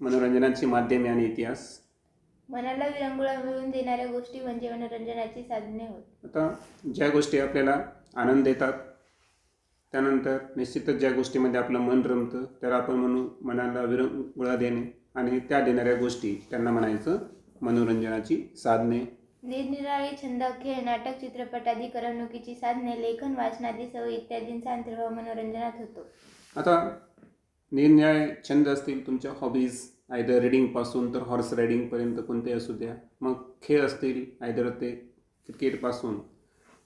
मनोरंजनाची माध्यमे आणि इतिहास. मनाला विरंगुळा मिळवून देणाऱ्या गोष्टी म्हणजे मनोरंजनाची साधने होत. आता ज्या गोष्टी आपल्याला आनंद देतात त्यानंतर निश्चितच ज्या गोष्टीमध्ये आपलं मन रमतं त्याला आपण म्हणू मनाला विरंगुळा देणे आणि त्या देणाऱ्या गोष्टी त्यांना म्हणायचं मनोरंजनाची साधने. निरनिराळे छंद खेळ नाटक चित्रपट आदी करमणुकीची साधने लेखन वाचनादी सवयी इत्यादींचा अंतर्भाव मनोरंजनात होतो. आता निरनिराळे छंद असतील तुमच्या हॉबीज आयदर रिडिंगपासून तर हॉर्स रायडिंगपर्यंत कोणते असू द्या. मग खेळ असतील आयदर ते क्रिकेटपासून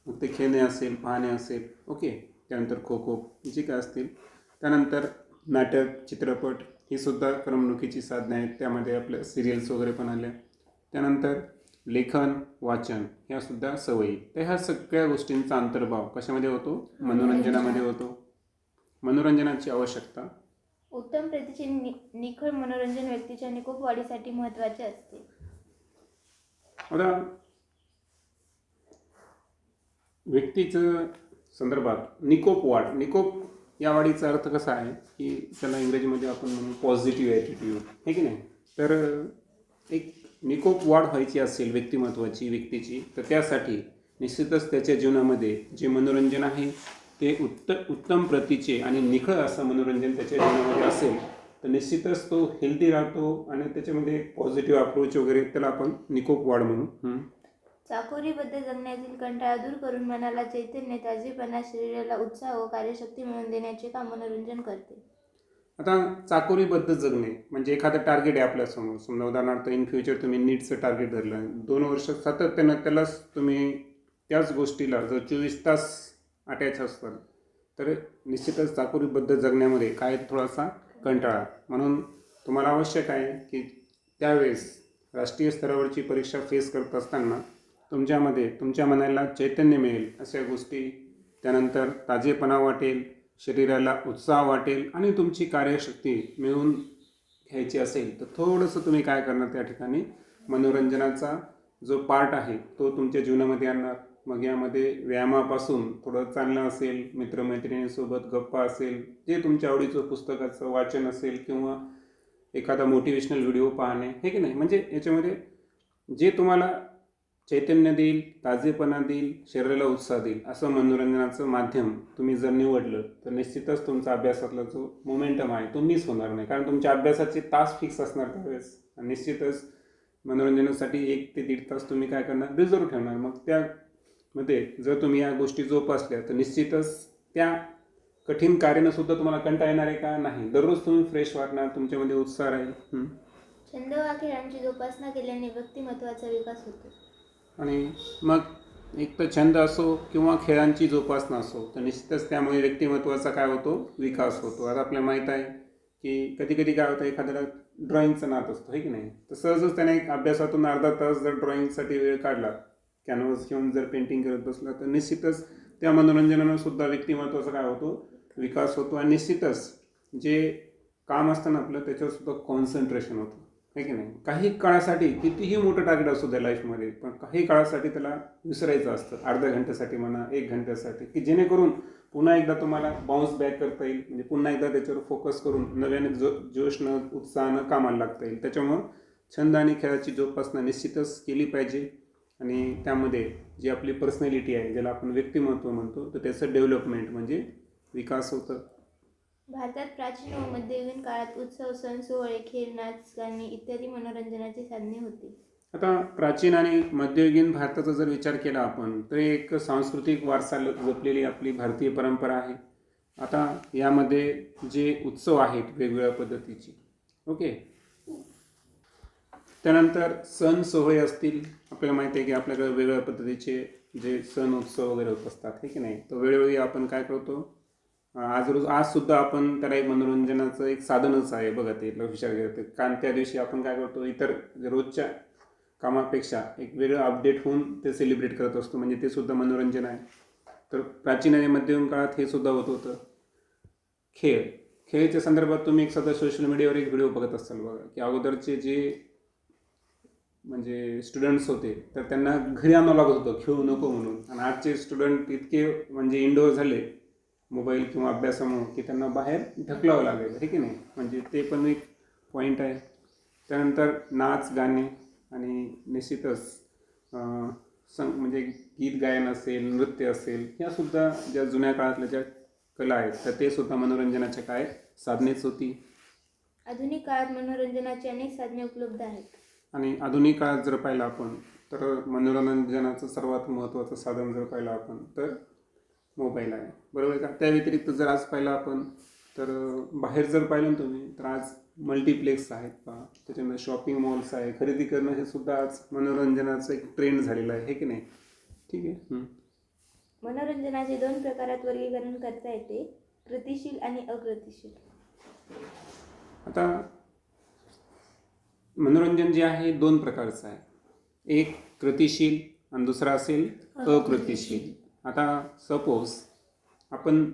मग ते खेळणे असेल पाहणे असेल ओके त्यानंतर खो खो जे काय असतील. त्यानंतर नाटक चित्रपट ही सुद्धा करमणुकीची साधने आहेत. त्यामध्ये आपल्या सिरियल्स वगैरे पण आल्या. त्यानंतर लेखन वाचन ह्यासुद्धा सवयी. तर ह्या सगळ्या गोष्टींचा अंतर्भाव कशामध्ये होतो? मनोरंजनामध्ये होतो. मनोरंजनाची आवश्यकता. उत्तम प्रतीचे नि निखळ मनोरंजन व्यक्तीच्या निकोप वाढीसाठी महत्त्वाचे असते. आता व्यक्तीचं संदर्भात निकोप वाढ निकोप या वाढीचा अर्थ कसा आहे की त्याला इंग्रजीमध्ये आपण म्हणू पॉझिटिव्ह ॲटिट्यूड हे की नाही? तर एक निकोप वाढ व्हायची असेल व्यक्तिमत्वाची व्यक्तीची तर त्यासाठी निश्चितच त्याच्या जीवनामध्ये जे मनोरंजन आहे ते उत्त उत्तम प्रतीचे आणि निखळ असं मनोरंजन त्याच्या जीवनामध्ये असेल तर निश्चितच तो हेल्दी राहतो आणि त्याच्यामध्ये पॉझिटिव्ह अप्रोच वगैरे त्याला आपण निकोप वाढ म्हणू. चाकोरीबद्ध जगण्यातील कंटाळा दूर करून मनाला चैतन्य ताजेपणा शरीराला उत्साह व कार्यशक्ती मिळवून देण्याचे काम मनोरंजन करते. आता चाकोरीबद्ध जगणे म्हणजे एखादं टार्गेट आहे आपल्यासमोर समजा उदाहरणार्थ इन फ्युचर तुम्ही नीटचं टार्गेट धरलं. दोन वर्ष सातत्यानं त्यालाच तुम्ही त्याच गोष्टीला जर चोवीस तास अटॅच असतात. तर निश्चितच चाकोरीबद्ध जगण्यामध्ये काय थोडासा कंटाळा. म्हणून तुम्हाला आवश्यक आहे की त्यावेळेस राष्ट्रीय स्तरावरची परीक्षा फेस करत असताना तुमच्यामध्ये तुमच्या मनाला चैतन्य मिळेल अशा गोष्टी. त्यानंतर ताजेपणा वाटेल शरीराला उत्साह वाटेल आणि तुमची कार्यशक्ती मिळवून घ्यायची असेल तर थोडंसं तुम्ही काय करणार त्या ठिकाणी? मनोरंजनाचा जो पार्ट आहे तो तुमच्या जीवनामध्ये आणणार. मग यामध्ये व्यायामापासून थोडं चालणं असेल मित्रमैत्रिणींसोबत गप्पा असेल जे तुमच्या आवडीचं पुस्तकाचं वाचन असेल किंवा एखादा मोटिवेशनल व्हिडिओ पाहणे हे की नाही? म्हणजे याच्यामध्ये जे तुम्हाला चैतन्य देईल ताजेपणा देईल शरीराला उत्साह देईल असं मनोरंजनाचं माध्यम तुम्ही जर निवडलं तर निश्चितच तुमचा अभ्यासातला जो मोमेंटम आहे तो मिस होणार नाही. कारण तुमच्या अभ्यासाचे तास फिक्स असणार त्यावेळेस. आणि निश्चितच मनोरंजनासाठी एक ते दीड तास तुम्ही काय करणार? रिझर्व ठेवणार. मग त्या त्यामध्ये जर तुम्ही या गोष्टी जोपासल्या तर निश्चितच त्या कठीण कार्यानं सुद्धा तुम्हाला कंटाळा येणार आहे का? नाही. दररोज तुम्ही फ्रेश वाटणार तुमच्यामध्ये उत्साह राहील. छंद वा खेळांची जोपासना केल्याने व्यक्तिमत्वाचा विकास होतो. आणि मग एक तर छंद असो किंवा खेळांची जोपासना असो तर निश्चितच त्यामुळे व्यक्तिमत्वाचा काय होतो? विकास होतो. आता आपल्याला माहीत आहे की कधी कधी काय होतं एखाद्याला ड्रॉइंगचा नाद असतो हे की नाही? तर सहजच त्याने अभ्यासातून अर्धा तास जर ड्रॉइंगसाठी वेळ काढला कॅनव्हास घेऊन जर पेंटिंग करत बसला तर निश्चितच त्या मनोरंजनानं सुद्धा व्यक्तिमत्वाचा काय होतो? विकास होतो आणि निश्चितच जे काम असतं ना आपलं त्याच्यावर सुद्धा कॉन्सन्ट्रेशन होतं. आहे की नाही? काही काळासाठी कितीही मोठं टार्गेट असू द्या लाईफमध्ये पण काही काळासाठी त्याला विसरायचं असतं. अर्ध्या घंट्यासाठी म्हणा एक घंट्यासाठी की जेणेकरून पुन्हा एकदा तुम्हाला बाउन्स बॅक करता येईल. म्हणजे पुन्हा एकदा त्याच्यावर फोकस करून नव्याने जो जोशनं उत्साहानं कामाला लागता येईल. त्याच्यामुळं छंद आणि खेळाची जोपासना निश्चितच केली पाहिजे. आणि त्यामध्ये जी आपली पर्सनॅलिटी आहे ज्याला आपण व्यक्तिमत्व म्हणतो तर त्याचं डेव्हलपमेंट म्हणजे विकास होतं. भारतात प्राचीन व मध्ययुगीन काळात उत्सव सण सोहळे खेळ नाच गाणे इत्यादी मनोरंजनाची साधने होती. आता प्राचीन आणि मध्ययुगीन भारताचा जर विचार केला आपण तर एक सांस्कृतिक वारसा जपलेली आपली भारतीय परंपरा आहे. आता यामध्ये जे उत्सव आहेत वेगवेगळ्या पद्धतीचे. ओके? त्यानंतर सण सोहळे असतील. आपल्याला माहिती आहे की आपल्याकडे वेगवेगळ्या पद्धतीचे जे सण उत्सव वगैरे होत असतात हे की नाही? तर वेळोवेळी आपण काय करतो? आज रोज आजसुद्धा आपण त्याला एक मनोरंजनाचं एक साधनच आहे बघा ते विचार करते कारण त्या दिवशी आपण काय करतो इतर रोजच्या कामापेक्षा एक वेगळं अपडेट होऊन ते सेलिब्रेट करत असतो. म्हणजे ते सुद्धा मनोरंजन आहे. तर प्राचीन आणि मध्ययुगीन काळात हे सुद्धा होत होतं. खेळ. खेळच्या संदर्भात तुम्ही एक सध्या सोशल मीडियावर एक व्हिडिओ बघत असाल बघा. की अगोदरचे जे म्हणजे स्टुडंट्स होते तर त्यांना घरी आणावं लागत होतं खेळू नको म्हणून. आणि आजचे स्टुडंट इतके म्हणजे इंडोर झाले मोबाईल किंवा अभ्यासामुळे की त्यांना बाहेर ढकलावं लागेल हे की नाही? म्हणजे ते पण एक पॉईंट आहे. त्यानंतर नाच गाणे आणि निश्चितच संग सं म्हणजे गीत गायन असेल नृत्य असेल ह्यासुद्धा ज्या जुन्या काळातल्या ज्या कला आहेत तर ते सुद्धा मनोरंजनाच्या काय साधनेच होती. आधुनिक काळात मनोरंजनाची अनेक साधने उपलब्ध आहेत. आणि आधुनिक काळात जर पाहिलं आपण तर मनोरंजनाचं सर्वात महत्त्वाचं साधन जर पाहिलं आपण तर मोबाईल आहे. बरोबर आहे का? त्या व्यतिरिक्त जर आज पाहिलं आपण तर बाहेर जर पाहिलं ना तुम्ही तर आज मल्टिप्लेक्स आहेत पहा. त्याच्यामध्ये शॉपिंग मॉल्स आहे. खरेदी करणं हे सुद्धा आज मनोरंजनाचं एक ट्रेंड झालेलं आहे हे की नाही? ठीक आहे. मनोरंजनाचे दोन प्रकारात वर्गीकरण करता येते कृतिशील आणि अकृतिशील. आता मनोरंजन जे आहे दोन प्रकारचं आहे. एक कृतिशील आणि दुसरा असेल अकृतिशील. आता सपोज आपण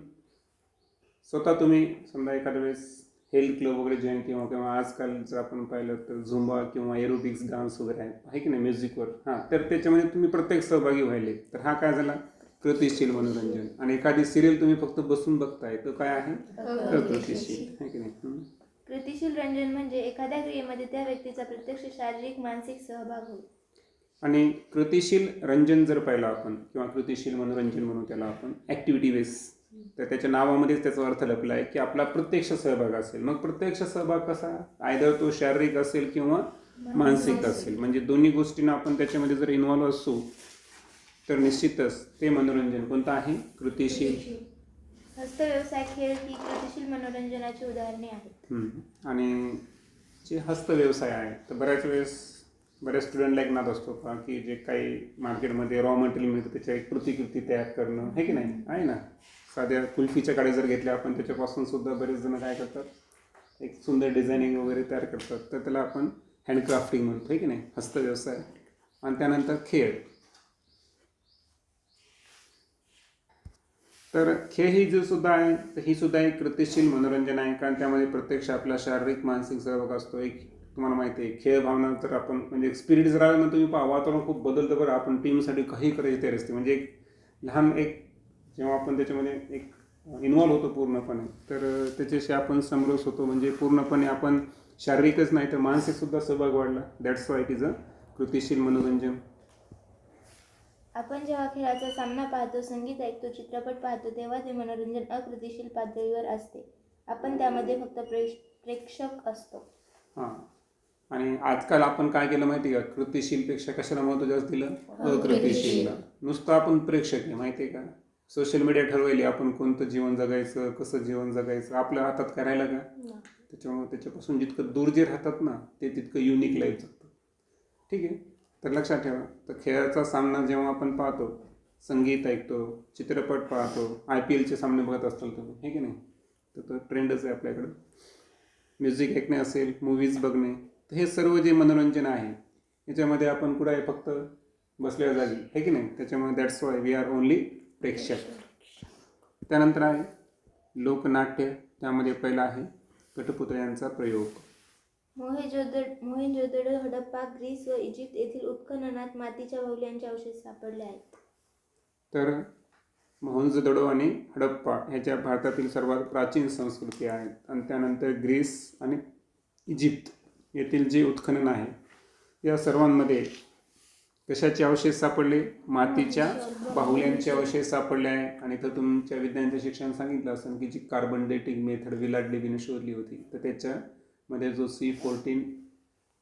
स्वतः तुम्ही समजा एखाद्या वेळेस हेल्थ क्लब वगैरे जॉईन किंवा किंवा आजकाल जर आपण पाहिलं तर झुंबा किंवा एरोबिक्स डान्स वगैरे आहे. आहे की नाही म्युझिकवर हां तर त्याच्यामध्ये तुम्ही प्रत्येक सहभागी व्हायले. तर हा काय झाला? कृतिशील मनोरंजन. आणि एखादी सिरियल तुम्ही फक्त बसून बघताय तर काय आहे? अकृतिशील. आहे की नाही. कृतिशील रंजन म्हणजे एखाद्या क्रियेमध्ये त्या व्यक्तीचा प्रत्यक्ष शारीरिक मानसिक सहभाग होय. आणि कृतिशील रंजन जर पाहिलं आपण किंवा कृतिशील मनोरंजन म्हणू त्याला आपण ॲक्टिव्हिटी बेस तर त्याच्या नावामध्येच त्याचा अर्थ लपला आहे की आपला प्रत्यक्ष सहभाग असेल. मग प्रत्यक्ष सहभाग कसा? आयदर तो शारीरिक असेल किंवा मानसिक असेल. म्हणजे दोन्ही गोष्टींना आपण त्याच्यामध्ये जर इन्व्हॉल्व असू तर निश्चितच ते मनोरंजन कोणतं आहे? कृतिशील. हस्तव्यवसाय खेळ ही कृतिशील मनोरंजनाची उदाहरणे आहेत. हम्म. आणि जे हस्तव्यवसाय आहे तर बऱ्याच वेळेस बऱ्याच स्टुडंटला एक नाद असतो का की जे काही मार्केटमध्ये रॉ मटेरियल मिळतं त्याच्या एक प्रतिकृती तयार करणं हे की नाही? आहे ना? साध्या कुल्फीच्या काड्या जर घेतल्या आपण त्याच्यापासून सुद्धा बरेच जण काय करतात? एक सुंदर डिझायनिंग वगैरे तयार करतात. तर त्याला आपण हँडक्राफ्टिंग म्हणतो हे की नाही? हस्तव्यवसाय आणि त्यानंतर खेळ. तर खेळ ही जो सुद्धा आहे तर ही सुद्धा एक कृतिशील मनोरंजन आहे. कारण त्यामध्ये प्रत्यक्ष आपला शारीरिक मानसिक सहभाग असतो. एक तुम्हाला माहिती आहे खेळ भावना तर आपण म्हणजे स्पिरिट जर आलं ना तुम्ही पहा वातावरण खूप बदलतं बरं. आपण टीमसाठी काही करायची तयारी असते. म्हणजे एक लहान एक जेव्हा आपण त्याच्यामध्ये एक इन्वॉल्व होतो पूर्णपणे तर त्याच्याशी आपण समरस होतो. म्हणजे पूर्णपणे आपण शारीरिकच नाही तर मानसिकसुद्धा सहभाग वाढला. That's why it is a कृतिशील मनोरंजन. आपण जेव्हा खेळाचा सामना पाहतो संगीत ऐकतो चित्रपट पाहतो तेव्हा ते मनोरंजन अकृतिशील पातळीवर असते. आपण त्यामध्ये फक्त प्रेक्ष प्रेक्षक असतो. हां. आणि आजकाल आपण काय केलं माहिती का? कृतिशीलपेक्षा कशाला महत्त्व जास्त दिलं? अकृतिशीलला. नुसतं आपण प्रेक्षक आहे माहिती आहे का? सोशल मीडिया ठरवायली आपण कोणतं जीवन जगायचं कसं जीवन जगायचं आपल्या हातात काय राहिलं का? त्याच्यामुळे त्याच्यापासून जितकं दूर जे राहतात ना ते तितकं युनिक लाईफ जगतं ठीक आहे? तर लक्षात ठेवा तर खेळाचा सामना जेव्हा आपण पाहतो संगीत ऐकतो चित्रपट पाहतो आय पी एलचे सामने बघत असताल तुम्ही हे की नाही? तर तो ट्रेंडच आहे आपल्याकडं. म्युझिक ऐकणे असेल मूवीज बघणे तर हे सर्व जे मनोरंजन आहे याच्यामध्ये आपण कुठं आहे फक्त बसल्या जागी हे की नाही? त्याच्यामुळे that's why we are only प्रेक्षक. त्यानंतर आहे लोकनाट्य त्यामध्ये पहिला आहे कठपुतळ्यांचा प्रयोग. मोहेजोदड मोहेंजोदडो हडप्पा ग्रीस व इजिप्त येथील उत्खननात मातीच्या बाहुल्यांचे अवशेष सापडले आहेत. तर मोहनजोदडो आणि हडप्पा ह्याच्या भारतातील सर्वात प्राचीन संस्कृती आहेत. आणि त्यानंतर ग्रीस आणि इजिप्त येथील जे उत्खनन आहे या सर्वांमध्ये कशाचे अवशेष सापडले? मातीच्या बाहुल्यांचे अवशेष सापडले आहे. आणि तर तुमच्या विज्ञानाच्या शिक्षण सांगितलं असेल की जी कार्बन डेटिंग मेथड विलाट डेबीने शोधली होती तर त्याच्यामध्ये जो सी फोर्टीन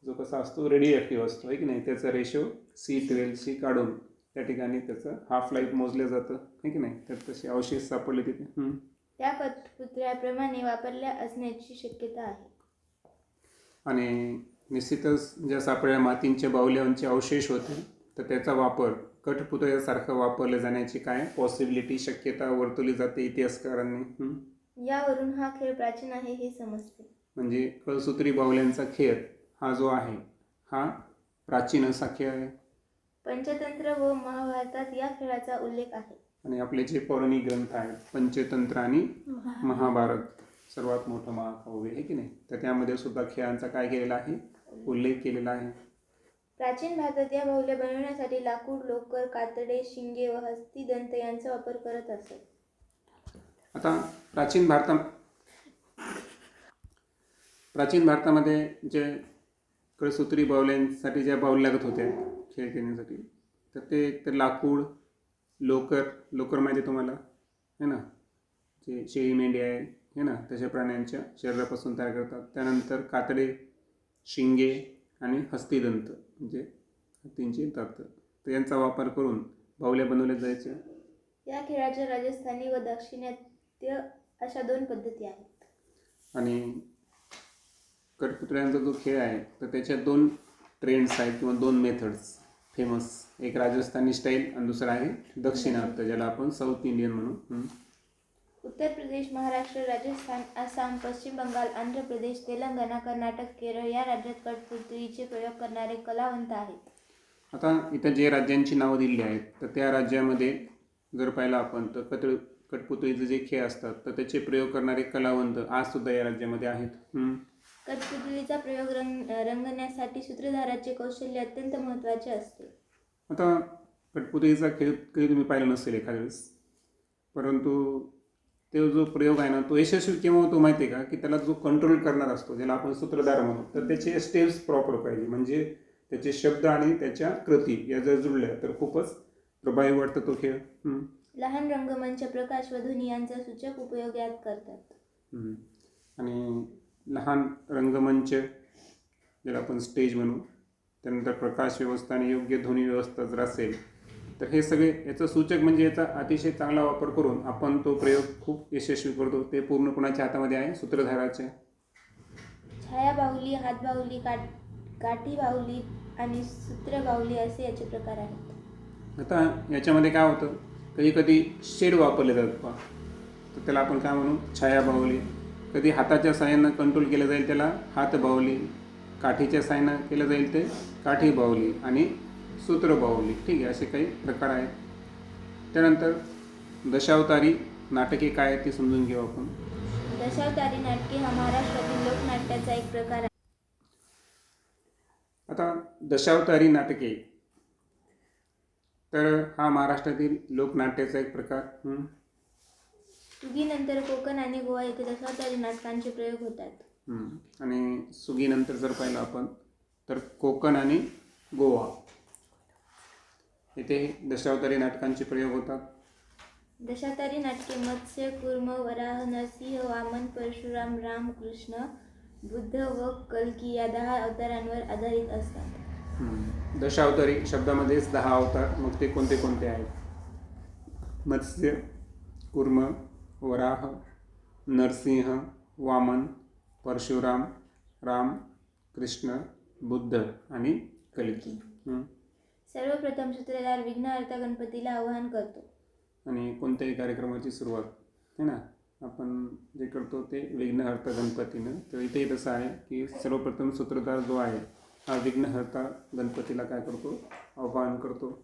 जो कसा असतो रेडिओ ॲक्टिव्ह असतो आहे की नाही? त्याचा रेशो सी ट्वेल्वशी काढून त्या ठिकाणी त्याचं हाफ लाईफ मोजलं जातं आहे की नाही? तर तसे अवशेष सापडले तिथे. त्या कठपुतळ्याप्रमाणे वापरल्या असण्याची शक्यता आहे. आणि निश्चितच ज्या सापडल्या मातींच्या बाहुल्यांचे अवशेष होते तर त्याचा वापर कठपुतळ्यासारखं वापरले जाण्याची काय पॉसिबिलिटी शक्यता वर्तवली जाते इतिहासकारांनी. यावरून हा खेळ प्राचीन आहे हे समजते. म्हणजे कळसूत्री बाहुल्यांचा खेळ हा जो आहे हा प्राचीन असा खेळ आहे. पंचतंत्र व महाभारतात या खेळाचा उल्लेख आहे. आणि आपले जे पौराणिक ग्रंथ आहेत पंचतंत्र आणि महाभारत. सर्वात मोठं महाकाव्य आहे की नाही? तर त्यामध्ये सुद्धा खेळांचा काय केलेला आहे? उल्लेख केलेला आहे. प्राचीन भारतात या बाहुल्या बनवण्यासाठी लाकूड लोकर कातडे शिंगे व हस्तिदंत यांचा वापर करत असत. आता प्राचीन भारता प्राचीन भारतामध्ये जे कळसूत्री बाहुल्यांसाठी ज्या बाहुल लागत होत्या खेळ खेळण्यासाठी तर ते एक तर लाकूड लोकर लोकर माहिती आहे तुम्हाला है ना? जे शेळी मेंढी आहे है ना? तशा प्राण्यांच्या शरीरापासून तयार करतात. त्यानंतर कातडे शिंगे आणि हस्तिदंत म्हणजे हत्तींची दात तर यांचा वापर करून बाहुल्या बनवल्या जायच्या. या खेळाच्या राजस्थानी व दाक्षिणात्य अशा दोन पद्धती आहेत. आणि कठपुतळ्यांचा जो खेळ आहे तर त्याच्यात दोन ट्रेंड्स आहेत किंवा दोन मेथड्स फेमस एक राजस्थानी स्टाईल आणि दुसरा आहे दक्षिणात्य ज्याला आपण साऊथ इंडियन म्हणू. उत्तर प्रदेश महाराष्ट्र राजस्थान आसाम पश्चिम बंगाल आंध्र प्रदेश तेलंगणा कर्नाटक केरळ या राज्यात कठपुतळीचे प्रयोग करणारे कलावंत आहेत आता इथं जे राज्यांची नावं दिली आहेत तर त्या राज्यामध्ये जर पाहिलं आपण तर कट कठपुतळीचे जे खेळ असतात तर त्याचे प्रयोग करणारे कलावंत आजसुद्धा या राज्यामध्ये आहेत. कठपुतळीचा प्रयोग रंग रंगण्यासाठी सूत्रधाराचे कौशल्य अत्यंत महत्त्वाचे असते. आता कठपुतळीचा खेळ कधी तुम्ही पाहिला नसेल एखाद्या वेळेस? परंतु तो जो प्रयोग आहे ना तो यशस्वी केव्हा होतो माहिती आहे का? की त्याला जो कंट्रोल करणार असतो ज्याला आपण सूत्रधार म्हणू तर त्याचे स्टेप्स प्रॉपर पाहिजे. म्हणजे त्याचे शब्द आणि त्याच्या कृती या जर जुळल्या तर खूपच प्रभावी वाटतं तो खेळ. लहान रंगमंच प्रकाश व ध्वनी यांचा सूचक उपयोग यात करतात. आणि लहान रंगमंच ज्याला आपण स्टेज म्हणू त्यानंतर प्रकाश व्यवस्था आणि योग्य ध्वनी व्यवस्था जर असेल तर हे सगळे याचं सूचक म्हणजे याचा अतिशय चांगला वापर करून आपण तो प्रयोग खूप यशस्वी करतो. ते पूर्ण कोणाच्या हातामध्ये आहे? सूत्रधाराच्या. छाया बाहुली हात बाहुली काठी बाहुली आणि सूत्र बाहुली असे याचे प्रकार आहेत. आता याच्यामध्ये काय होतं? कधी कधी शेड वापरले जातात तर त्याला आपण काय म्हणू? छाया बाहुली. कधी हाताच्या साह्यानं कंट्रोल केलं जाईल त्याला हात बाहुली काठीच्या साह्यानं केलं जाईल ते काठी बाहुली आणि सूत्र बाहुली ठीक आहे असे काही प्रकार आहेत. त्यानंतर दशावतारी नाटके काय आहेत ते समजून घेऊ आपण. दशावतारी नाटके हा महाराष्ट्रातील लोकनाट्याचा एक प्रकार आहे. आता दशावतारी नाटके. तर हा महाराष्ट्रातील लोकनाट्याचा एक प्रकार. सुगीनंतर कोकण आणि गोवा येथे दशावतारी नाटकांचे प्रयोग होतात. हं. आणि सुगीनंतर जर पाहिलं आपण तर कोकण आणि गोवा. येथे दशावतारी नाटकांचे प्रयोग होतात. दशावतारी नाटके मत्स्य कुर्म वराह नरसिंह वामन परशुराम राम कृष्ण बुद्ध व कल्की या दहा अवतारांवर आधारित असतात. दशावतारी शब्दामध्येच दहा अवतार मग ते कोणते कोणते आहेत? मत्स्य कुर्म वराह नरसिंह वामन परशुराम राम कृष्ण बुद्ध आणि कलिकी. सर्वप्रथम सूत्रधार विघ्नहर्ता गणपतीला आवाहन करतो. आणि कोणत्याही कार्यक्रमाची सुरुवात है ना? आपण जे करतो ते विघ्नहर्ता गणपतीनं. तर इथेही तसं आहे की सर्वप्रथम सूत्रधार जो आहे हा विघ्नहर्ता गणपतीला काय करतो? आवाहन करतो.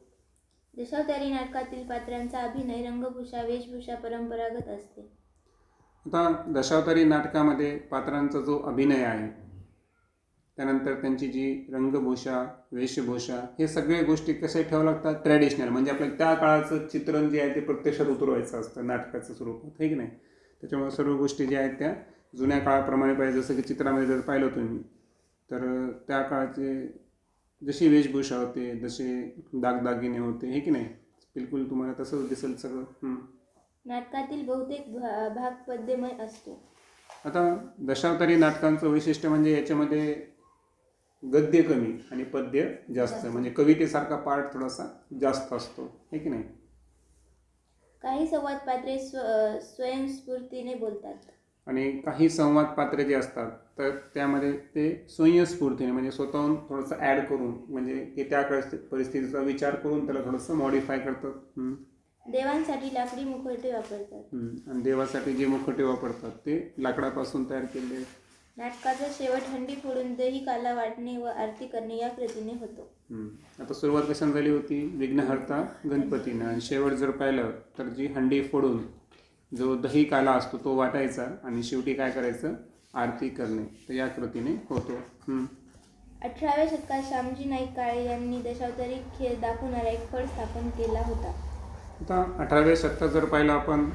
दशावतारी नाटकातील पात्रांचा अभिनय रंगभूषा वेशभूषा परंपरागत असते. आता दशावतारी नाटकामध्ये पात्रांचा जो अभिनय आहे त्यानंतर त्यांची जी रंगभूषा वेशभूषा हे सगळे गोष्टी कसे ठेवावं लागतात? ट्रॅडिशनल म्हणजे आपल्या त्या काळाचं चित्रण जे आहे ते प्रत्यक्षात उतरवायचं असतं नाटकाचं स्वरूपात हे की नाही? त्याच्यामुळे सर्व गोष्टी ज्या आहेत त्या जुन्या काळाप्रमाणे पाहिजे. जसं की चित्रामध्ये जर पाहिलं तुम्ही तर त्या काळाचे जशी वेशभूषा होते जसे दागदागिने होते हे की नाही? बिलकुल तुम्हाला तसंच दिसेल सगळं. हं. नाटकातील बहुतेक भा भाग पद्यमय असतो. आता दशावतारी नाटकांचं वैशिष्ट्य म्हणजे याच्यामध्ये गद्य कमी आणि पद्य जास्त. म्हणजे कवितेसारखा पार्ट थोडासा जास्त असतो. हे की नाही? काही संवाद पात्रे स्व स्वयंस्फूर्तीने बोलतात. आणि काही संवाद पात्रे जे असतात तर त्यामध्ये ते स्वयंस्फूर्तीने म्हणजे स्वतःहून थोडंसं ॲड करून म्हणजे की त्या परिस्थिती परिस्थितीचा विचार करून त्याला थोडंसं मॉडिफाय करतात. देवांसाठी लाकडी मुखवटे वापरतात हं. आणि देवासाठी जे मुखवटे वापरतात ते लाकडापासून तयार केलेले आहेत. नाटकाचा शेवट हंडी फोडून दही काला वाटणे व आरती करणे या कृतीने होतो. आता सुरुवात कशाने झाली होती विघ्नहर्ता गणपतीनं आणि शेवट जर पाहिलं तर जी हंडी फोडून जो दही काला असतो तो वाटायचा आणि शेवटी काय करायचं? आरती करणे. तर या कृतीने होतो. अठराव्या शतकात श्यामजी नाईक काळे यांनी दशावतारी खेळ दाखवणारा एक फळ स्थापन केला होता. आता अठराव्या शतकात जर पाहिलं आपण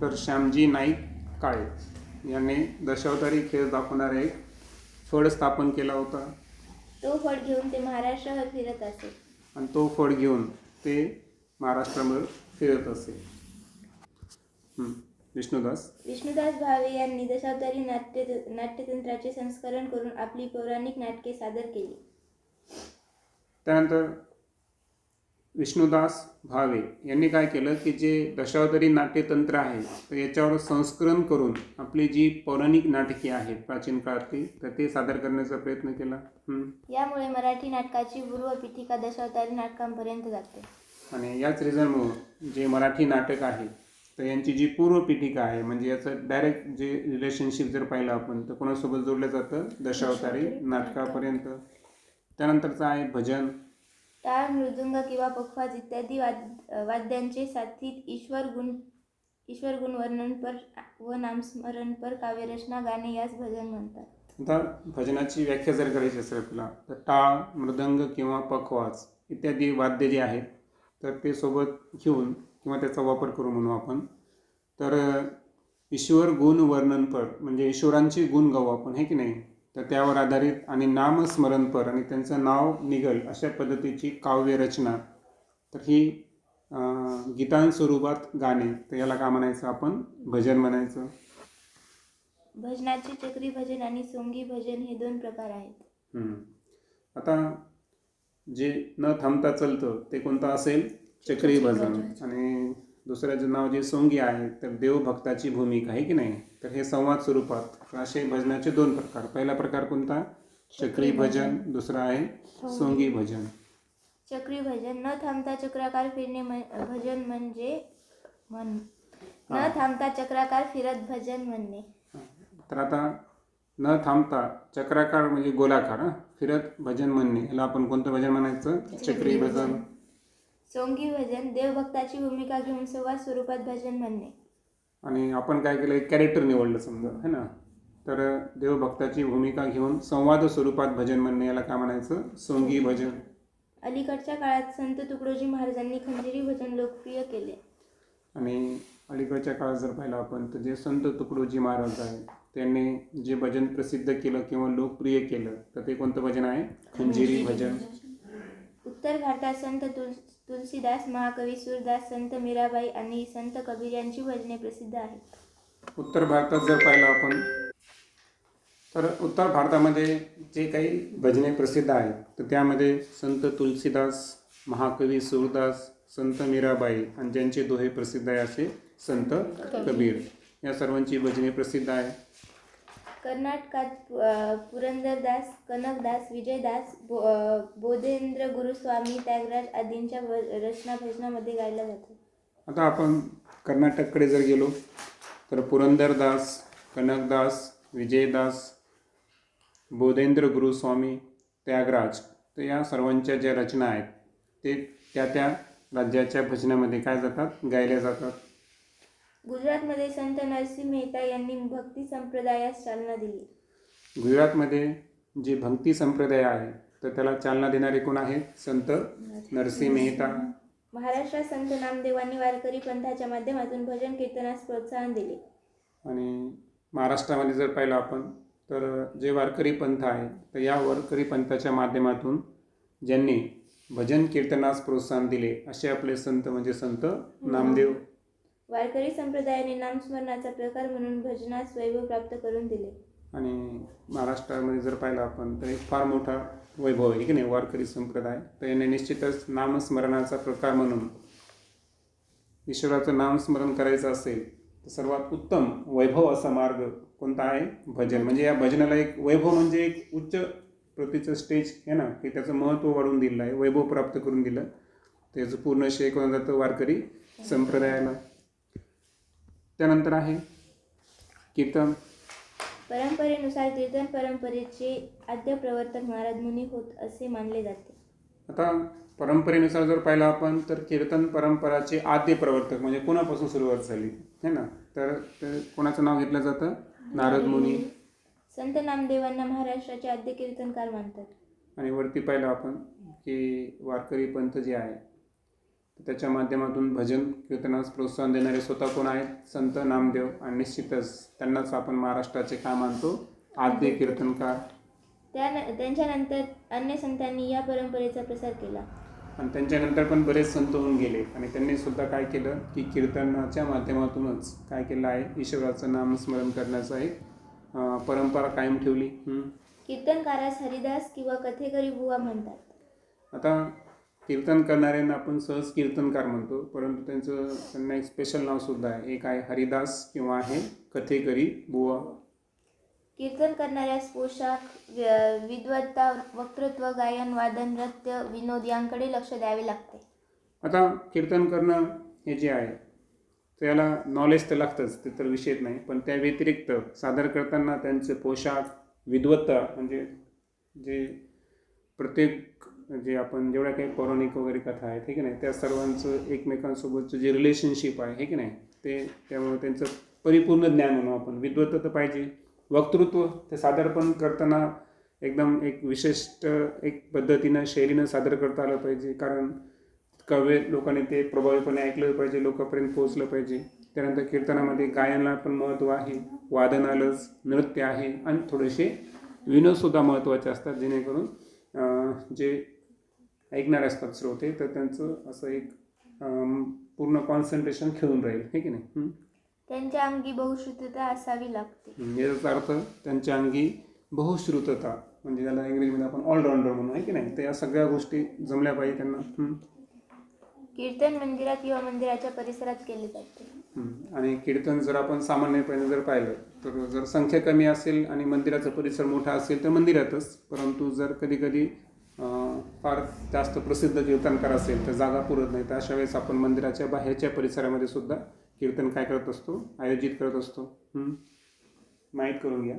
तर श्यामजी नाईक काळे यांनी दशावतारी खेळ दाखवणारा एक फळ स्थापन केला होता. तो फळ घेऊन ते महाराष्ट्रभर फिरत असे. आणि तो फळ घेऊन ते महाराष्ट्रावर फिरत असे. विष्णुदास? विष्णुदास भावे यांनी दशावतारी नाट्य नाट्यतंत्राचे संस्करण करून आपली पौराणिक नाटके सादर केली. त्यानंतर विष्णुदास भावे यांनी काय केलं की जे दशावतारी नाट्यतंत्र आहे तर याच्यावर संस्करण करून आपली जी पौराणिक नाटके आहेत प्राचीन काळातली तर ते सादर करण्याचा प्रयत्न केला. यामुळे मराठी नाटकाची पूर्व पीठिका दशावतारी नाटकांपर्यंत जाते. आणि याच रिझनमुळं जे मराठी नाटक आहे तर यांची जी पूर्व पीठिका आहे म्हणजे याचं डायरेक्ट जे रिलेशनशिप जर पाहिलं आपण तर कोणासोबत जोडलं जातं? दशावतारी नाटकापर्यंत. त्यानंतरचं आहे भजन. टाळ मृदुंग किंवा पखवाज इत्यादी वाद वाद्यांचे साथीत ईश्वर गुण ईश्वर गुण वर्णनपर व नामस्मरणपर काव्यरचना गाणे यास भजन म्हणतात. आता भजनाची व्याख्या जर करायची असेल आपल्याला तर टाळ मृदंग किंवा पखवाज इत्यादी वाद्य जे आहेत तर ते सोबत घेऊन किंवा त्याचा वापर करू म्हणू आपण. तर ईश्वर गुण वर्णनपर म्हणजे ईश्वरांचे गुण गाऊ आपण हे की नाही? तर त्यावर आधारित आणि नामस्मरणपर आणि त्यांचं नाव निघल अशा पद्धतीची काव्यरचना तर ही गीतांस्वरूपात गाणे. तर याला का म्हणायचं आपण? भजन म्हणायचं. भजनाचे चक्री भजन आणि सोंगी भजन हे दोन प्रकार आहेत. आता जे न थांबता चालतं ते कोणतं असेल? चक्री भजन आणि दुसऱ्याचं नाव जे सोंगी आहे तर देवभक्ताची भूमिका आहे की नाही? तर हे संवाद स्वरूपात असे भजनाचे दोन प्रकार. पहिला प्रकार कोणता? चक्री भजन. दुसरा आहे सोंगी. भजन. चक्री भजन. न थांबता चक्राकार फिरणे भजन म्हणजे म्हण न थांबता चक्राकार फिरत भजन म्हणणे. तर आता न थांबता चक्राकार म्हणजे गोलाकार? फिरत भजन म्हणणे. याला आपण कोणतं भजन म्हणायचं? चक्री भजन. सोंगी भजन देवभक्ताची भूमिका घेऊन संवाद स्वरूपात भजन म्हणणे आणि आपण काय केलं एक कॅरेक्टर निवडलं समजा है ना? तर देवभक्ताची भूमिका घेऊन संवाद स्वरूपात भजन म्हणणे याला काय म्हणायचं? सोंगी भजन. अलीकडच्या काळात संत तुकडोजी महाराजांनी खंजिरी भजन लोकप्रिय केले. आणि अलीकडच्या काळात जर पाहिलं आपण तर जे संत तुकडोजी महाराज आहे त्यांनी जे भजन प्रसिद्ध केलं किंवा लोकप्रिय केलं तर ते कोणतं भजन आहे? खंजिरी भजन. उत्तर भारतात संत तुलसीदास महाकवी सूरदास संत मीराबाई आणि संत कबीर यांची भजने प्रसिद्ध आहेत. उत्तर भारतात जर पाहिलं आपण तर उत्तर भारतामध्ये जे काही भजने प्रसिद्ध आहेत तर त्यामध्ये संत तुलसीदास महाकवी सूरदास संत मीराबाई आणि ज्यांचे दोहे प्रसिद्ध आहे असे संत कबीर. या सर्वांची भजने प्रसिद्ध आहे कर्नाटकात पुरंदरदास कनकदास विजयदास बो बोधेंद्र गुरुस्वामी त्यागराज आदींच्या भ- रचना भजनामध्ये गायल्या जातो. आता आपण कर्नाटककडे जर गेलो तर पुरंदरदास कनकदास विजयदास बोधेंद्र गुरुस्वामी त्यागराज तर या सर्वांच्या ज्या रचना आहेत ते त्या त्या राज्याच्या भजनामध्ये काय जातात? गायल्या जातात. गुजरातमध्ये संत नरसिंह मेहता यांनी भक्ती संप्रदायास चालना दिली. गुजरातमध्ये जे भक्ती संप्रदाय आहे तर त्याला चालना देणारे कोण आहेत संत नरसिंह मेहता. महाराष्ट्रात संत नामदेवांनी वारकरी पंथाच्या माध्यमातून भजन कीर्तनास प्रोत्साहन दिले. आणि महाराष्ट्रामध्ये जर पाहिलं आपण तर जे वारकरी पंथ आहे तर या वारकरी पंथाच्या माध्यमातून ज्यांनी भजन कीर्तनास प्रोत्साहन दिले असे आपले संत म्हणजे संत नामदेव. वारकरी संप्रदायाने नामस्मरणाचा प्रकार म्हणून भजनास वैभव प्राप्त करून दिले. आणि महाराष्ट्रामध्ये जर पाहिलं आपण तर एक फार मोठा वैभव आहे की नाही? वारकरी संप्रदाय. तर याने निश्चितच नामस्मरणाचा प्रकार म्हणून ईश्वराचं नामस्मरण करायचं असेल तर सर्वात उत्तम वैभव असा मार्ग कोणता आहे? भजन. म्हणजे या भजनाला एक वैभव म्हणजे एक उच्च प्रतीचं स्टेज आहे ना की त्याचं महत्त्व वाढवून दिलं आहे वैभव प्राप्त करून दिलं. त्याचं पूर्ण श्रेय कोण जातं? वारकरी संप्रदायाला. त्यानंतर आहे कीर्तन. परंपरेनुसार कीर्तन परंपरेचे आद्य प्रवर्तक नारद मुनी होत असे मानले जाते. आता परंपरेनुसार जर पाहिलं आपण तर कीर्तन परंपराचे आद्य प्रवर्तक म्हणजे कोणापासून सुरुवात झाली? है ना? तर कोणाचं नाव घेतलं जातं? नारद मुनी. संत नामदेवांना महाराष्ट्राचे आद्य कीर्तनकार मानतात. आणि वरती पाहिलं आपण की वारकरी पंथ जे आहे त्याच्या माध्यमातून भजन कीर्तनास प्रोत्साहन देणारे स्वतः कोण आहेत? संत नामदेव आणि निश्चितच त्यांनाच आपण महाराष्ट्राचे काय मानतो आद्य कीर्तनकार. त्या त्यांच्यानंतर अन्य संतांनी या परंपरेचा प्रसार केला. आणि त्यांच्यानंतर पण बरेच संत होऊन गेले. आणि त्यांनी सुद्धा काय केलं? की कीर्तनाच्या माध्यमातूनच काय केलं आहे? ईश्वराचं नामस्मरण करण्याचं एक परंपरा कायम ठेवली. कीर्तनकारास हरिदास किंवा कथेकरी बुवा म्हणतात. आता कीर्तन करणाऱ्यांना आपण सहज कीर्तनकार म्हणतो परंतु त्यांचं त्यांना एक स्पेशल नाव सुद्धा आहे. एक आहे हरिदास किंवा आहे कथेकरी बुवा. कीर्तन करणाऱ्यास पोशाख विद्वत्ता वक्तृत्व गायन वादन नृत्य विनोद यांकडे लक्ष द्यावे लागते. आता कीर्तन करणं हे जे आहे त्याला नॉलेज तर लागतंच ते तर विषयच नाही. पण त्या व्यतिरिक्त सादर करताना त्यांचे पोशाख विद्वत्ता म्हणजे जे प्रत्येक जे आपण जेवढ्या काही पौराणिक वगैरे कथा आहेत हे की नाही त्या सर्वांचं एकमेकांसोबतचं जे रिलेशनशिप आहे हे की नाही ते त्यामुळे त्यांचं परिपूर्ण ज्ञान म्हणू आपण. विद्वत्ता तर पाहिजे वक्तृत्व ते सादरपण करताना एकदम एक विशिष्ट एक पद्धतीनं शैलीनं सादर करता आलं पाहिजे. कारण कवे लोकांनी ते प्रभावीपणे ऐकलं पाहिजे लोकांपर्यंत पोहोचलं पाहिजे. त्यानंतर कीर्तनामध्ये गायनाला पण महत्त्व आहे वादनालच नृत्य आहे आणि थोडेसे विनोदसुद्धा महत्त्वाचे असतात जेणेकरून जे ऐकणारे असतात श्रोते तर त्यांचं असं एक पूर्ण कॉन्सन्ट्रेशन खेळून राहील हे की नाही? त्यांच्या अंगी बहुश्रुतता असावी लागते हं, याचा अर्थ त्यांच्या अंगी बहुश्रुतता म्हणजे त्याला इंग्रजीमध्ये आपण ऑलराऊंडर म्हणू आहे की नाही तर या सगळ्या गोष्टी जमल्या पाहिजे त्यांना हं? कीर्तन मंदिरात किंवा मंदिराच्या परिसरात केले जाते हं. आणि कीर्तन जर आपण सामान्यपणे जर पाहिलं तर जर संख्या कमी असेल आणि मंदिराचा परिसर मोठा असेल तर मंदिरातच परंतु जर कधी कधी फार जास्त प्रसिद्ध कीर्तनकार असेल तर जागा पुरत नाही. तर अशा वेळेस आपण मंदिराच्या बाहेरच्या परिसरामध्ये सुद्धा कीर्तन काय करत असतो? आयोजित करत असतो. माहीत करून घ्या.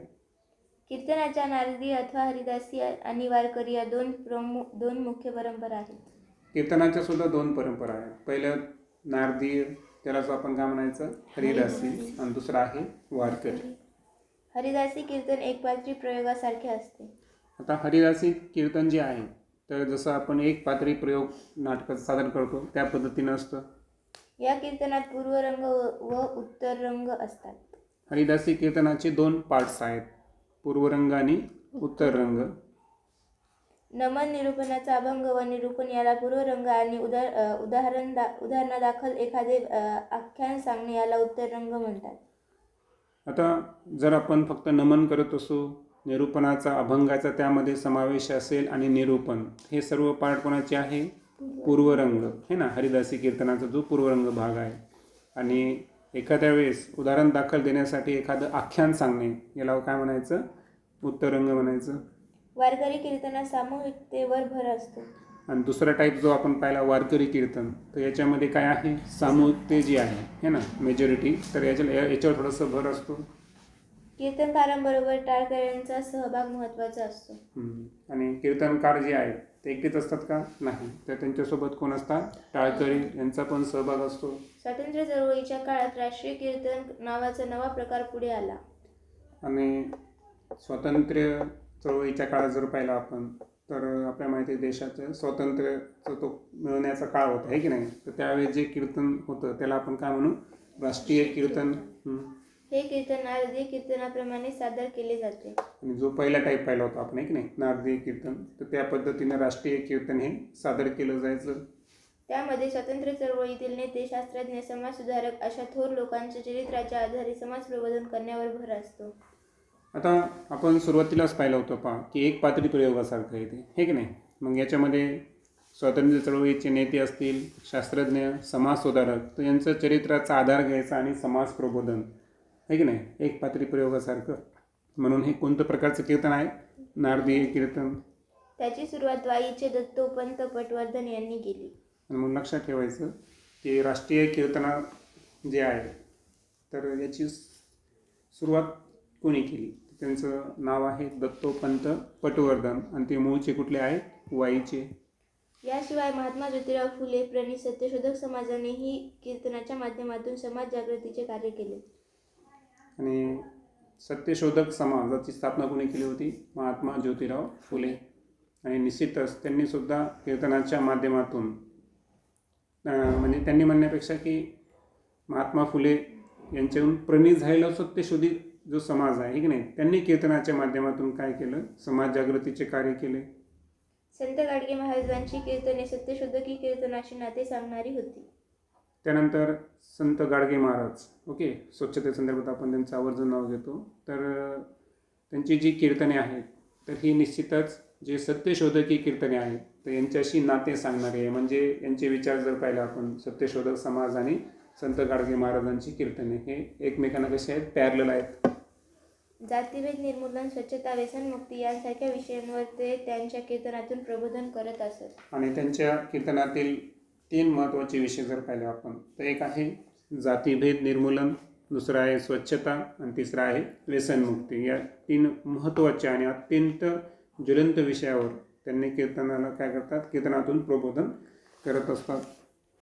कीर्तनाच्या नारदी अथवा हरिदासी आणि वारकरी या दोन प्रमुख दोन मुख्य परंपरा आहेत. कीर्तनाच्या सुद्धा दोन परंपरा आहेत. पहिलं नारदीय त्यालाच आपण काय म्हणायचं? हरिदासी. आणि दुसरं आहे वारकरी. हरिदासी कीर्तन एक पात्री प्रयोगासारखे असते. आता हरिदासी कीर्तन जे आहे तर जसं आपण एक पातळी प्रयोग नाटकात सादर करतो त्या पद्धतीनं असतं. या कीर्तनात पूर्वरंग व व उत्तर रंग असतात. हरिदासी कीर्तनाचे दोन पार्ट्स आहेत पूर्वरंग आणि उत्तर रंग. नमन निरूपणाचा अभंग व निरूपण याला पूर्वरंग आणि उदार अ, उदाहरण दा उदाहरणादाखल एखादे अ, आख्यान सांगणे याला उत्तर रंग म्हणतात. आता जर आपण फक्त नमन करत असू निरूपणाचा अभंगाचा त्यामध्ये समावेश असेल आणि निरूपण. हे सर्व पार्ट कोणाचे आहे? पूर्वरंग. हे ना हरिदासी कीर्तनाचा जो पूर्वरंग भाग आहे. आणि एखाद्या वेळेस उदाहरण दाखल देण्यासाठी एखादं आख्यान सांगणे याला काय म्हणायचं? उत्तरंग म्हणायचं. वारकरी कीर्तनात सामूहिकतेवर भर असतो. आणि दुसरा टाईप जो आपण पाहिला वारकरी कीर्तन तर याच्यामध्ये काय आहे? सामूहिकते जी आहे. हे ना मेजॉरिटी तर याच्या याच्यावर थोडंसं भर असतो. कीर्तनकारांबरोबर टाळकऱ्यांचा सहभाग महत्त्वाचा असतो. हम्म. आणि कीर्तनकार जे आहेत ते एकटेच असतात का? नाही. तर त्यांच्यासोबत कोण असतात? टाळकरी यांचा पण सहभाग असतो. स्वातंत्र्य चळवळीच्या काळात राष्ट्रीय कीर्तन नावाचा नवा प्रकार पुढे आला. आणि स्वातंत्र्य चळवळीच्या काळात जर पाहिला आपण तर आपल्या माहिती आहे देशाचं स्वातंत्र्याचा तो मिळवण्याचा काळ होता आहे की नाही? तर त्यावेळेस जे कीर्तन होतं त्याला आपण काय म्हणू? राष्ट्रीय कीर्तन. हे कीर्तन नारदीय कीर्तनाप्रमाणे सादर केले जाते. आणि जो पहिला टाईप पाहिला होता आपण आहे की नाही? नारदीय कीर्तन. तर त्या पद्धतीनं राष्ट्रीय कीर्तन हे सादर केलं जायचं. त्यामध्ये स्वातंत्र्य चळवळीतील नेते शास्त्रज्ञ समाजसुधारक अशा थोर लोकांच्या चरित्राच्या आधारे समाज प्रबोधन करण्यावर भर असतो. आता आपण सुरुवातीलाच पाहिलं होतं पहा की एक पातळी प्रयोगासारखं आहे ते. हे की नाही? मग याच्यामध्ये स्वातंत्र्य चळवळीचे नेते असतील शास्त्रज्ञ समाजसुधारक तर यांचं चरित्राचा आधार घ्यायचा आणि समाज प्रबोधन. आहे की नाही? एक पातळी प्रयोगासारखं. म्हणून हे कोणतं प्रकारचं कीर्तन आहे? नारदीय कीर्तन. त्याची सुरुवात वाईचे दत्तोपंत पटवर्धन यांनी केली. आणि मग लक्षात ठेवायचं की राष्ट्रीय कीर्तना जे आहे तर याची सुरुवात कोणी केली? त्यांचं नाव आहे दत्तोपंत पटवर्धन. आणि ते मूळचे कुठले आहेत? वाईचे. याशिवाय महात्मा ज्योतिराव फुले प्रणित सत्यशोधक समाजानेही कीर्तनाच्या माध्यमातून समाज जागृतीचे कार्य केले. आणि सत्यशोधक समाजाची स्थापना कोणी केली होती? महात्मा ज्योतिराव फुले. आणि निश्चितच त्यांनीसुद्धा कीर्तनाच्या माध्यमातून म्हणजे त्यांनी म्हणण्यापेक्षा की महात्मा फुले यांच्याहून प्रणित झालेला सत्यशोधित जो समाज आहे की नाही? त्यांनी कीर्तनाच्या माध्यमातून काय केलं? समाज जागृतीचे कार्य केले. संत गाडगे महाराजांची कीर्तने सत्यशोधकी कीर्तनाशी नाते सांगणारी होती. त्यानंतर संत गाडगे महाराज ओके स्वच्छतेसंदर्भात आपण त्यांचं आवर्जून नाव घेतो. तर त्यांची जी कीर्तने आहेत तर ही निश्चितच जे सत्यशोधकी कीर्तने आहेत तर यांच्याशी नाते सांगणारे आहे. म्हणजे यांचे विचार जर पाहिले आपण सत्यशोधक समाज आणि संत गाडगे महाराजांची कीर्तने हे एकमेकांना कसे आहेत पॅरल आहेत. जातीभेद निर्मूलन स्वच्छता व्यसनमुक्ती यांसारख्या विषयांवर ते त्यांच्या कीर्तनातून प्रबोधन करत असत. आणि त्यांच्या कीर्तनातील तीन महत्त्वाचे विषय जर पाहिले आपण तर एक आहे जातीभेद निर्मूलन दुसरा आहे स्वच्छता आणि तिसरा आहे व्यसनमुक्ती. या तीन महत्त्वाच्या आणि अत्यंत ज्वलंत विषयावर त्यांनी कीर्तनाला काय करतात? कीर्तनातून प्रबोधन करत असतात.